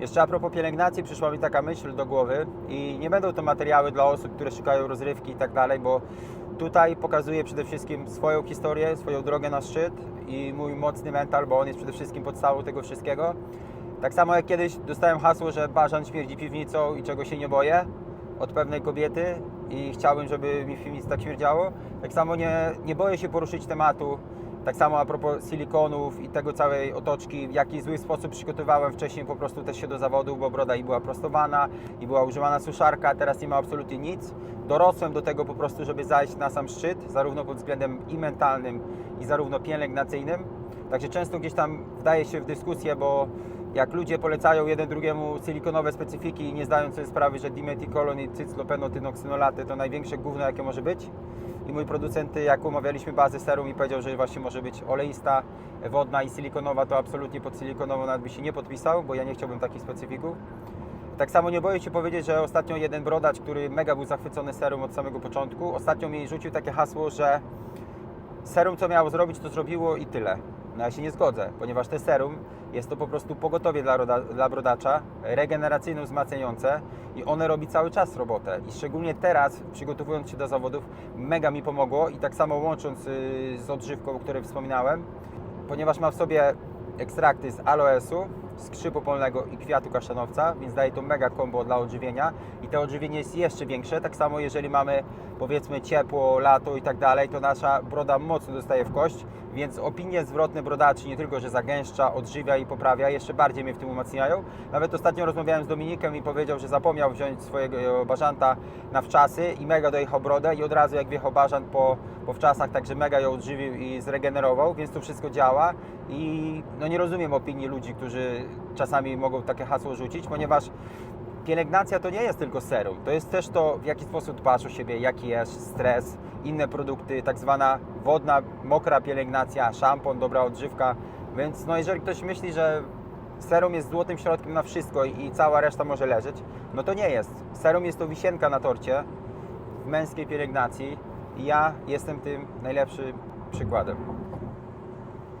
Jeszcze a propos pielęgnacji, przyszła mi taka myśl do głowy i nie będą to materiały dla osób, które szukają rozrywki i tak dalej, bo tutaj pokazuję przede wszystkim swoją historię, swoją drogę na szczyt i mój mocny mental, bo on jest przede wszystkim podstawą tego wszystkiego. Tak samo jak kiedyś dostałem hasło, że bażan śmierdzi piwnicą i czego się nie boję od pewnej kobiety i chciałbym, żeby mi w piwnicy tak śmierdziało. Tak samo nie, nie boję się poruszyć tematu. Tak samo a propos silikonów i tego całej otoczki, w jaki zły sposób przygotowywałem wcześniej po prostu też się do zawodu, bo broda i była prostowana i była używana suszarka, teraz nie ma absolutnie nic. Dorosłem do tego po prostu, żeby zajść na sam szczyt, zarówno pod względem i mentalnym, i zarówno pielęgnacyjnym. Także często gdzieś tam wdaje się w dyskusję, bo jak ludzie polecają jeden drugiemu silikonowe specyfiki i nie zdając sobie sprawy, że dimetikolon i cyclopenotynoksynolaty to największe gówno jakie może być. I mój producent, jak umawialiśmy bazę serum i powiedział, że właśnie może być oleista, wodna i silikonowa, to absolutnie pod silikonową nawet by się nie podpisał, bo ja nie chciałbym takich specyfików. Tak samo nie boję się powiedzieć, że ostatnio jeden brodacz, który mega był zachwycony serum od samego początku, ostatnio mi rzucił takie hasło, że serum co miało zrobić, to zrobiło i tyle. No ja się nie zgodzę, ponieważ te serum jest to po prostu pogotowie dla, roda, dla brodacza, regeneracyjno-wzmacniające i one robi cały czas robotę. I szczególnie teraz, przygotowując się do zawodów, mega mi pomogło i tak samo łącząc y, z odżywką, o której wspominałem, ponieważ ma w sobie ekstrakty z aloesu, skrzypu polnego i kwiatu kasztanowca, więc daje to mega kombo dla odżywienia i to odżywienie jest jeszcze większe. Tak samo jeżeli mamy powiedzmy ciepło, lato i tak dalej, to nasza broda mocno dostaje w kość, więc opinie zwrotne brodaczy nie tylko, że zagęszcza, odżywia i poprawia, jeszcze bardziej mnie w tym umacniają. Nawet ostatnio rozmawiałem z Dominikiem i powiedział, że zapomniał wziąć swojego bażanta na wczasy i mega dojechał brodę i od razu jak wjechał bażant po, po wczasach, także mega ją odżywił i zregenerował, więc to wszystko działa i no nie rozumiem opinii ludzi, którzy czasami mogą takie hasło rzucić, ponieważ pielęgnacja to nie jest tylko serum, to jest też to, w jaki sposób dbasz o siebie, jaki jest stres, inne produkty, tak zwana wodna, mokra pielęgnacja, szampon, dobra odżywka, więc no jeżeli ktoś myśli, że serum jest złotym środkiem na wszystko i cała reszta może leżeć, no to nie jest. Serum jest to wisienka na torcie w męskiej pielęgnacji ja jestem tym najlepszym przykładem.